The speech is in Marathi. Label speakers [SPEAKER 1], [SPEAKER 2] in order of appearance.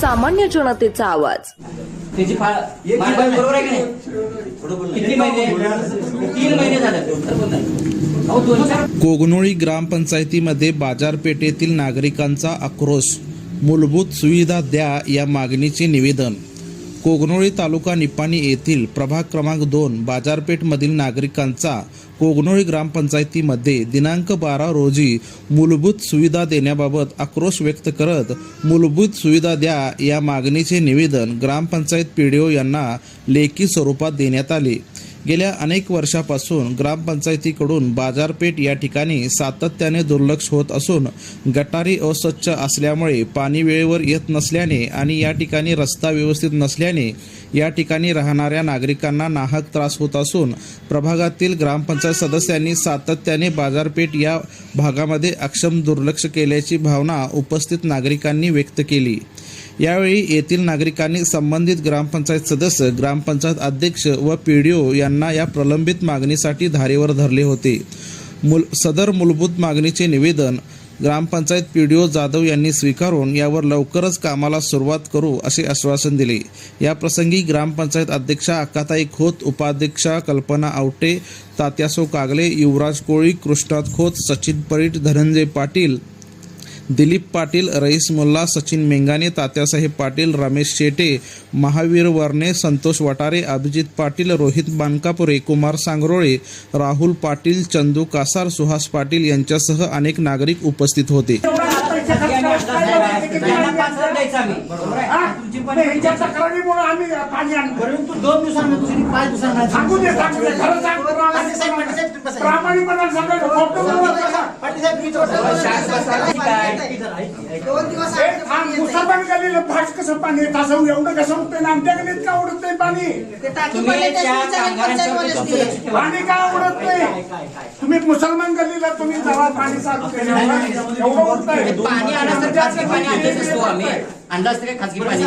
[SPEAKER 1] सामान्य जनतेचा आवाज.
[SPEAKER 2] त्याची बरोबर आहे की नाही? किती महिने? तीन महिने झाले.
[SPEAKER 3] कोगनोळी ग्रामपंचायतीमध्ये बाजारपेठेतील नागरिकांचा आक्रोश. मूलभूत सुविधा द्या या मागणीचे निवेदन. कोगनोळी तालुका निपाणी येथील प्रभाग क्रमांक दोन बाजारपेठमधील नागरिकांचा कोगनोळी ग्रामपंचायतीमध्ये दिनांक बारा रोजी मूलभूत सुविधा देण्याबाबत आक्रोश व्यक्त करत मूलभूत सुविधा द्या या मागणीचे निवेदन ग्रामपंचायत पीडीओ यांना लेखी स्वरूपात देण्यात आले. गेल्या अनेक वर्षापासून ग्रामपंचायतीकडून बाजारपेठ या ठिकाणी सातत्याने दुर्लक्ष होत असून गटारी अस्वच्छ असल्यामुळे पाणी वेळेवर येत नसल्याने आणि या ठिकाणी रस्ता व्यवस्थित नसल्याने या ठिकाणी राहणाऱ्या नागरिकांना नाहक त्रास होत असून प्रभागातील ग्रामपंचायत सदस्यांनी सातत्याने बाजारपेठ या भागामध्ये अक्षम दुर्लक्ष केल्याची भावना उपस्थित नागरिकांनी व्यक्त केली. यावेळी येथील नागरिकांनी संबंधित ग्रामपंचायत सदस्य ग्रामपंचायत अध्यक्ष व पीडीओ यांना या प्रलंबित मागणीसाठी धारेवर धरले होते. मूल सदर मूलभूत मागणीचे निवेदन ग्रामपंचायत पीडीओ जाधव यांनी स्वीकारून यावर लवकरच कामाला सुरुवात करू असे आश्वासन दिले. याप्रसंगी ग्रामपंचायत अध्यक्षा अक्काताई खोत उपाध्यक्षा कल्पना आवटे तात्यासो कागले युवराज कोळी कृष्णात खोत सचिन परीट धनंजय पाटील दिलीप पाटील रईस मुल्ला सचिन मेंगाने तात्यासाहेब पाटील रमेश शेटे महावीर वर्णे संतोष वटारे अभिजित पाटील रोहित बानकापुरे कुमार सांगरोळे राहुल पाटील चंदू कासार सुहास पाटील यांच्यासह अनेक नागरिक उपस्थित होते
[SPEAKER 2] दोन दिवसांना
[SPEAKER 4] प्रामाणिकपणाने सांगायचं खोटं बोलू नका. हे थांब, मुसलमान फाट कसं पाणी येत असं एवढं कसं उठतंय ना? आमच्या गल्लीत का उडत नाही पाणी पाणी का उडत नाही तुम्ही मुसलमान गल्लीला तुम्ही जरा पाणी चालू केलं. एवढं
[SPEAKER 2] पाणी तर खाजगी पाणी आणलंच नसतो आम्ही. आणलं असतं काय खाजगी पाणी?